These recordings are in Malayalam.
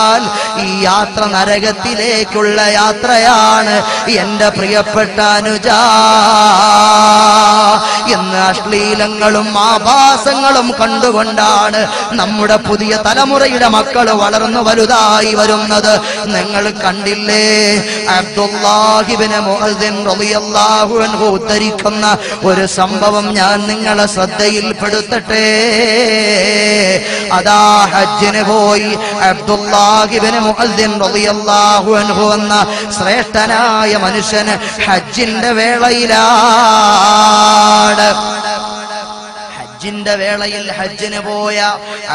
लाल ഈ യാത്ര നരകത്തിലേക്കുള്ള യാത്രയാണ് എന്റെ പ്രിയപ്പെട്ട അനുജ. എന്ന് അശ്ലീലങ്ങളും ആഭാസങ്ങളും കണ്ടുകൊണ്ടാണ് നമ്മുടെ പുതിയ തലമുറയുടെ മക്കൾ വളർന്നു വലുതായി വരുന്നത്. നിങ്ങൾ കണ്ടില്ലേ? അബ്ദുല്ലാഹിബിന് റളിയല്ലാഹു ഉദ്ധരിക്കുന്ന ഒരു സംഭവം ഞാൻ നിങ്ങളെ ശ്രദ്ധയിൽപ്പെടുത്തട്ടെ. അതാ ഹജ്ജിന് പോയി അബ്ദുല്ലാഹിബിന് റളിയല്ലാഹു എന്ന ശ്രേഷ്ഠനായ മനുഷ്യന് ഹജ്ജിന്റെ വേളയിലാണ്. ഹജ്ജിന്റെ വേളയിൽ ഹജ്ജിന് പോയ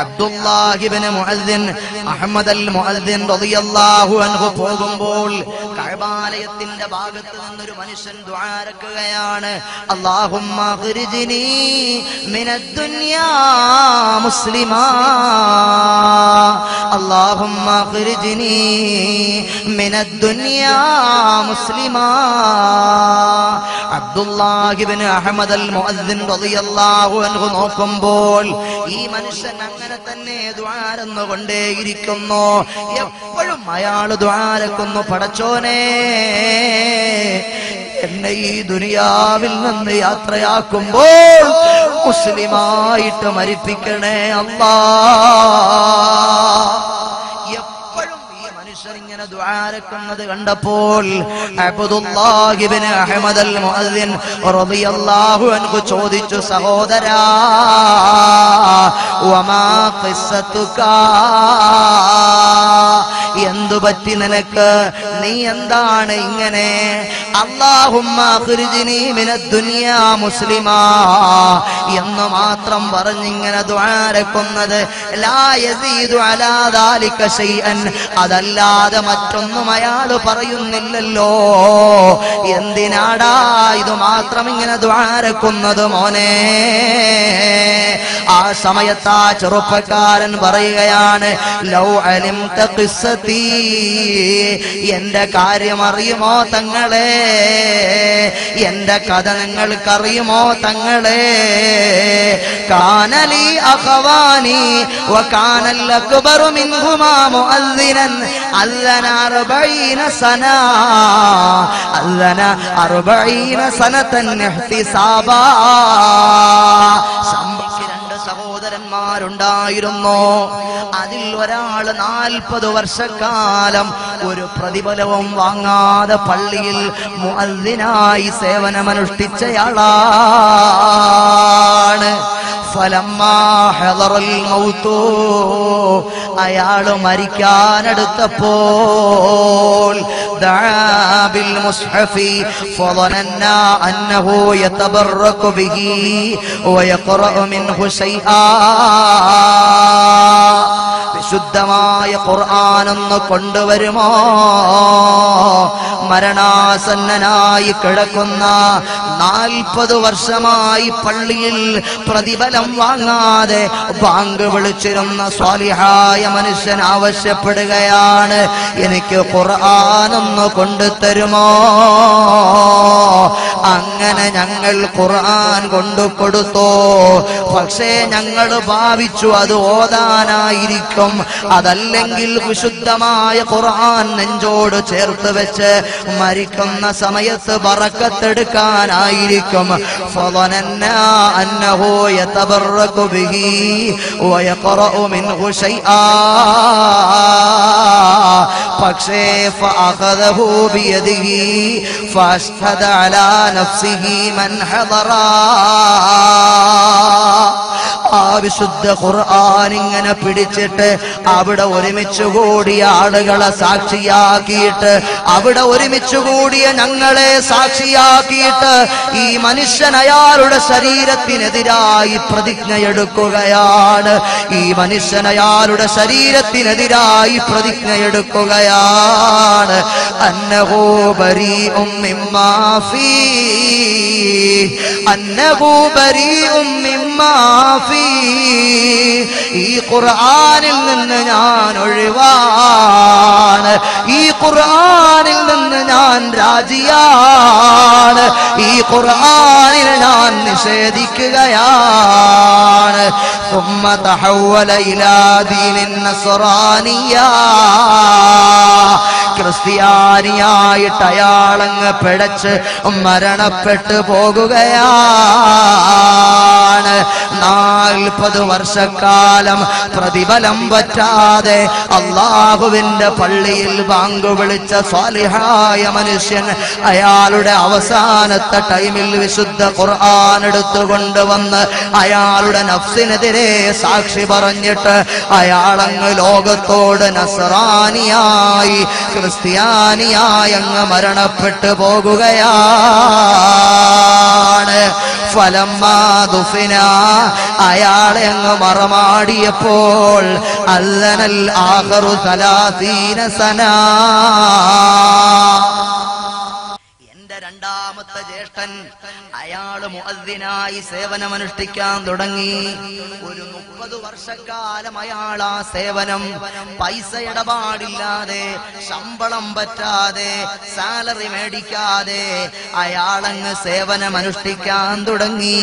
അബ്ദുല്ലാഹിബിന് മുഅദ്ദിൻ അഹമ്മദ് അൽ മുഅദ്ദിൻ റളിയല്ലാഹു അൻഹു പോകുമ്പോൾ കഅബാലയത്തിന്റെ ഭാഗത്ത് നിന്നൊരു മനുഷ്യൻ ദുആരക്കുകയാണ് അല്ലാഹുമ്മ ഖുർജിനി മിനദ് ദുനിയാ മുസ്ലിമാ അല്ലാഹുമ്മ مسلما عبد ദുനിയാ മുസ്ലിമാ അബ്ദുല്ലാഹിബിന് അഹമ്മദ് അൽ മുഅദ്ദിൻ റളിയല്ലാഹു അൻഹു നോക്കുമ്പോൾ ഈ മനുഷ്യൻ അങ്ങനെ തന്നെ ദ്വാരന്നു കൊണ്ടേയിരിക്കുന്നു എപ്പോഴും അയാൾ ദ്വാരക്കുന്നു പടച്ചോനെ എന്നെ ഈ ദുനിയാവിൽ നിന്ന് യാത്രയാക്കുമ്പോൾ മുസ്ലിമായിട്ട് മരിപ്പിക്കണേ അല്ലാ. ഇങ്ങനെ ദ്വാരക്കുന്നത് കണ്ടപ്പോൾ അഹമ്മദ് അൽ മുഅദ്ദിൻ അൻഹു ചോദിച്ചു സഹോദരാ എന്തു പറ്റി നിനക്ക് നീ എന്താണ് ഇങ്ങനെ? ദുനിയാ മുസ്ലിമാ എന്ന് മാത്രം പറഞ്ഞിങ്ങനെ ദ്വാരക്കുന്നത് അതല്ലാതെ മറ്റൊന്നും അയാൾ പറയുന്നില്ലല്ലോ. എന്തിനാടാ ഇത് മാത്രം ഇങ്ങനെ ദ്വാരക്കുന്നത് മോനെ? ആ സമയത്ത് ആ ചെറുപ്പക്കാരൻ പറയുകയാണ് ലൗ അലിം ഖിസ്സതി. എന്റെ കാര്യം അറിയുമോ തങ്ങളെ എന്റെ കഥ നിങ്ങൾക്കറിയുമോ തങ്ങളെ കാനലി അഖവാനി وكان الأكبر منهما مؤذنا أذن أربعين سنة أذن أربعين سنة احتسابا ശമ്പക്ക് രണ്ട് സഹോദരന്മാരുണ്ടായിരുന്നു? അതിൽ ഒരാൾ നാൽപ്പത് വർഷക്കാലം ഒരു പ്രതിഫലവും വാങ്ങാതെ പള്ളിയിൽ മുഅദ്ദിനായി സേവനമനുഷ്ഠിച്ചയാളാണ്. അയാൾ മരിക്കാനെടുത്തപ്പോൾ വിശുദ്ധമായ ഖുർആാനൊന്ന് കൊണ്ടുവരുമോ? മരണാസന്നനായി കിടക്കുന്ന നാൽപ്പത് വർഷമായി പള്ളിയിൽ പ്രതിഫലം വാങ്ങാതെ ബാങ്ക് വിളിച്ചിരുന്ന സ്വാലിഹായ മനുഷ്യൻ ആവശ്യപ്പെടുകയാണ് എനിക്ക് ഖുർആാനൊന്ന് കൊണ്ടുതരുമോ? അങ്ങനെ ഞങ്ങൾ ഖുർആൻ കൊണ്ടു കൊടുത്തു പക്ഷേ ഞങ്ങൾ ഭാവിച്ചു അത് ഓതാനായിരിക്കും. അതല്ലെങ്കിൽ വിശുദ്ധമായ ഖുർആൻ നെഞ്ചോട് ചേർത്ത് വെച്ച് മരിക്കുന്ന സമയത്ത് ബറക്കത്തെടുക്കാനായിരിക്കും فظننا أنه يتبرك به ويقرأ منه شيئا പക്ഷേ فأخذه بيده فأشهد على نفسه من حضر ആ വിശുദ്ധ ഖുർആൻ ഇങ്ങനെ പിടിച്ചിട്ട് അവിടെ ഒരുമിച്ച് കൂടിയ ആളുകളെ സാക്ഷിയാക്കിയിട്ട് അവിടെ ഒരുമിച്ച് കൂടിയ ഞങ്ങളെ സാക്ഷിയാക്കിയിട്ട് ഈ മനുഷ്യൻ അയാളുടെ ശരീരത്തിനെതിരായി പ്രതിജ്ഞയെടുക്കുകയാണ്. ഈ മനുഷ്യൻ അയാളുടെ ശരീരത്തിനെതിരായി പ്രതിജ്ഞയെടുക്കുകയാണ്. അന്നഹോ ബരീഉം മിമ്മാ ഫീ അന്നഹു ബരീഉം മിമ്മാ ഫീ ഈ ഖുർആനിൽ നിന്ന് ഞാൻ ഒഴിവാണ് ഈ ഖുർആനിൽ നിന്ന് ഞാൻ രാജിയാണ് ഈ ഖുർആനിനെ ഞാൻ നിഷേധിക്കുകയാണ് ثم تحول إلى دين النصرانية ക്രിസ്ത്യാനിയായിട്ട് അയാളങ്ങ് പിടച്ച് മരണപ്പെട്ടു പോകുകയാണ്. നാൽപ്പത് വർഷക്കാലം പ്രതിഫലം പറ്റാതെ അള്ളാഹുവിന്റെ പള്ളിയിൽ ബാങ്ക് വിളിച്ച സ്വാലിഹായ മനുഷ്യൻ അയാളുടെ അവസാനത്തെ ടൈമിൽ വിശുദ്ധ ഖുർആൻ വന്ന് അയാളുടെ നഫ്സിനെതിരെ സാക്ഷി പറഞ്ഞിട്ട് അയാളങ്ങ് ലോകത്തോട് നസറാനിയായി ക്രിസ്ത്യാനിയായി അങ്ങ് മരണപ്പെട്ടു പോകുകയാണ്. ഫലമാതുഫിന അയാളെ അങ്ങ് മറമാടിയപ്പോൾ അല്ലനൽ ആഹറു സലാസീന സനാ. എന്റെ രണ്ടാമത്തെ ജ്യേഷ്ഠൻ അയാൾ മുഅദ്ദിനായി സേവനമനുഷ്ഠിക്കാൻ തുടങ്ങി. ഒരു മുപ്പത് വർഷക്കാലം അയാൾ ആ സേവനം പൈസ ഇടപാടില്ലാതെ ശമ്പളം പറ്റാതെ സാലറി മേടിക്കാതെ അയാളങ്ങ് സേവനമനുഷ്ഠിക്കാൻ തുടങ്ങി.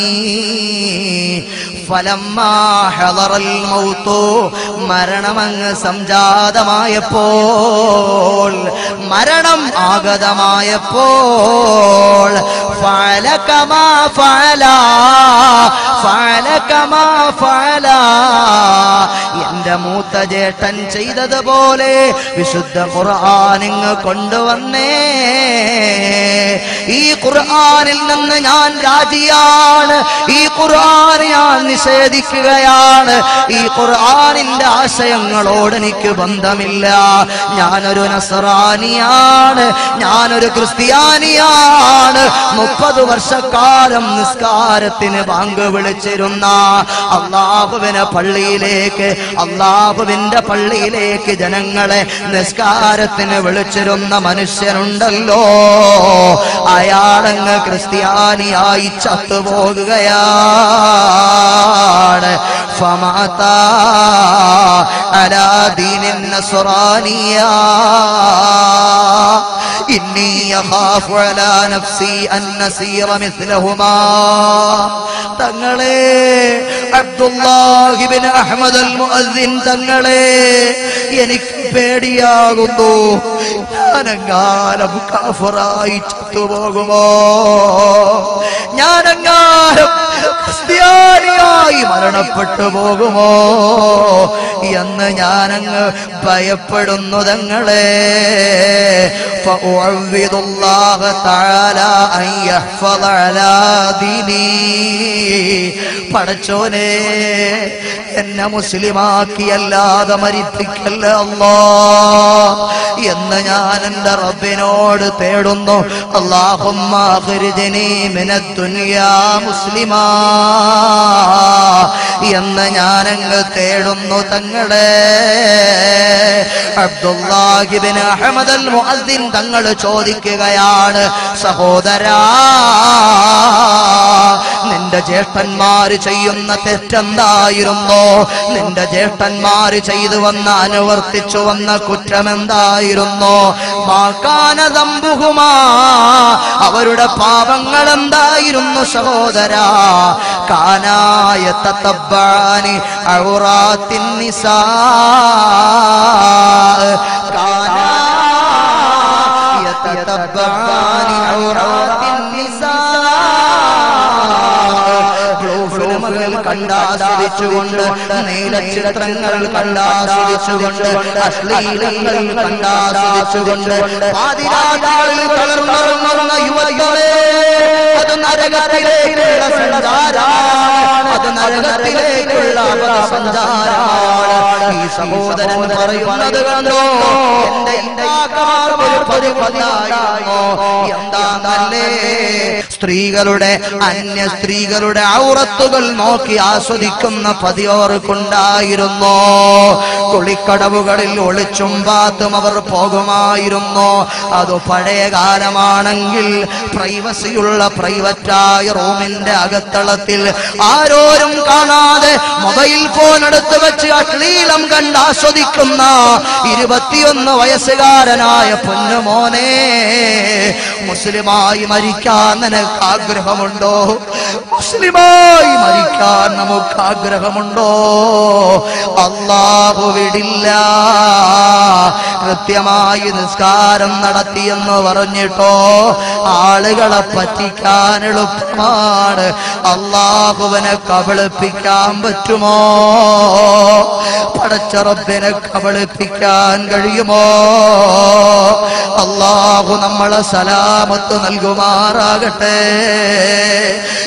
മരണമങ്ങ് സംജാതമായപ്പോൾ മരണം ആഗതമായപ്പോൾ. ഫലകമാ ഫല ഫലകമാ ഫല. എന്റെ മൂത്ത ജേട്ടൻ ചെയ്തതുപോലെ വിശുദ്ധ ഖുർആാനിങ് കൊണ്ടുവന്നേ. ഈ ഖുർആാനിൽ നിന്ന് ഞാൻ രാജിയാണ്. ഈ ഖുർആാൻ ഞാൻ നിഷേധിക്കുകയാണ്. ഈ ഖുർആാനിന്റെ ആശയങ്ങളോട് എനിക്ക് ബന്ധമില്ല. ഞാനൊരു നസറാനിയാണ് ഞാനൊരു ക്രിസ്ത്യാനിയാണ്. മുപ്പത് വർഷക്കാലം നിസ്കാരത്തിന് പങ്ക് വിളിച്ചിരുന്ന അള്ളാഹുവിനെ പള്ളിയിലേക്ക് അള്ളാഹുവിന്റെ പള്ളിയിലേക്ക് ജനങ്ങളെ നിസ്കാരത്തിന് വിളിച്ചിരുന്ന മനുഷ്യനുണ്ടല്ലോ. അയാളങ്ങ് ക്രിസ്ത്യാനിയായി ചത്തുപോകുകയാണ് ഫമാത അലാ ദീനിൻ തങ്ങളെ അബ്ദുല്ലാഹിബിൻ അഹ്മദ് അൽ മുഅദ്ദിൻ തങ്ങളെ എനിക്ക് പേടിയാകുന്നു. ഞാനെങ്ങാനും കാഫറായി ചത്തുപോകുമോ? ഞാനെങ്ങാനും ക്രിസ്ത്യാനിയായി മരണപ്പെട്ടു പോകുമോ? എന്ന് ഞാനങ്ങ് ഭയപ്പെടുന്നു തങ്ങളെ. فأعوذ الله تعالى أن يحفظ على ديني പടച്ചോനെ എന്നെ മുസ്ലിമാക്കിയല്ലാതെ മരിപ്പിക്കല്ല അല്ലാ എന്ന് ഞാൻ എന്റെ റബ്ബിനോട് തേടുന്നു അള്ളാഹുമാ മുസ്ലിമാ എന്ന് ഞാനങ്ങ് തേടുന്നു തങ്ങളെ അബ്ദുല്ലാഹിബിൻ അഹമ്മദ് അൽ മുഅദ്ദിൻ തങ്ങൾ ചോദിക്കുകയാണ് സഹോദരാ നിന്റെ ജ്യേഷ്ഠന്മാര് ചെയ്യുന്ന തെറ്റെന്തായിരുന്നോ? നിന്റെ ജ്യേഷ്ഠന്മാര് ചെയ്തു വന്ന അനുവർത്തിച്ചു വന്ന കുറ്റമെന്തായിരുന്നോ? മാക്കാനതമ്പുഹുമാ അവരുടെ പാപങ്ങൾ എന്തായിരുന്നു സഹോദരാ? കാനായ തത്തബ്ബാനി ഔറാത്തിൻ നിസാ. കണ്ടാസ്വദിച്ചുകൊണ്ട് നീലചിത്രങ്ങൾ കണ്ടാസ്വദിച്ചുകൊണ്ട് അശ്ലീലങ്ങൾ കണ്ടാസ്വദിച്ചുകൊണ്ട് പാതിരാത്രികളിൽ തളർന്നുറങ്ങുന്ന യുവതികളെ അത് അത് നരകത്തിലേക്കുള്ള സഞ്ചാരമാണ് ഈ സഹോദരൻ പറയുന്നത് കണ്ടോ? എന്റെ എന്താന്നല്ലേ സ്ത്രീകളുടെ അന്യ സ്ത്രീകളുടെ ഔറത്തുകൾ നോക്കി ആസ്വദിക്കുന്ന പതിയോർക്കുണ്ടായിരുന്നു കുളിക്കടവുകളിൽ ഒളിച്ചും പാത്തും അവർ പോകുമായിരുന്നു. അത് പഴയ കാലമാണെങ്കിൽ പ്രൈവസിയുള്ള പ്രൈവ പ്രൈവറ്റായ റൂമിന്റെ അകത്തളത്തിൽ ആരോരും കാണാതെ മൊബൈൽ ഫോൺ എടുത്തു വെച്ച് അശ്ലീലം കണ്ട് ആസ്വദിക്കുന്ന ഇരുപത്തിയൊന്ന് വയസ്സുകാരനായ പൊന്നുമോനെ മുസ്ലിമായി മരിക്കാൻ നിനക്ക് ആഗ്രഹമുണ്ടോ മുസ്ലിമായി മരിക്കാൻ നമുക്ക് ആഗ്രഹമുണ്ടോ അള്ളാഹു വിടില്ല. കൃത്യമായി നിസ്കാരം നടത്തിയെന്ന് പറഞ്ഞിട്ടോ? ആളുകളെ പറ്റിക്കാൻ എളുപ്പമാണ്. അള്ളാഹുവിനെ കബളിപ്പിക്കാൻ പറ്റുമോ? പടച്ചറബിനെ കബളിപ്പിക്കാൻ കഴിയുമോ? അള്ളാഹു നമ്മളെ സലാമത്ത് നൽകുമാറാകട്ടെ.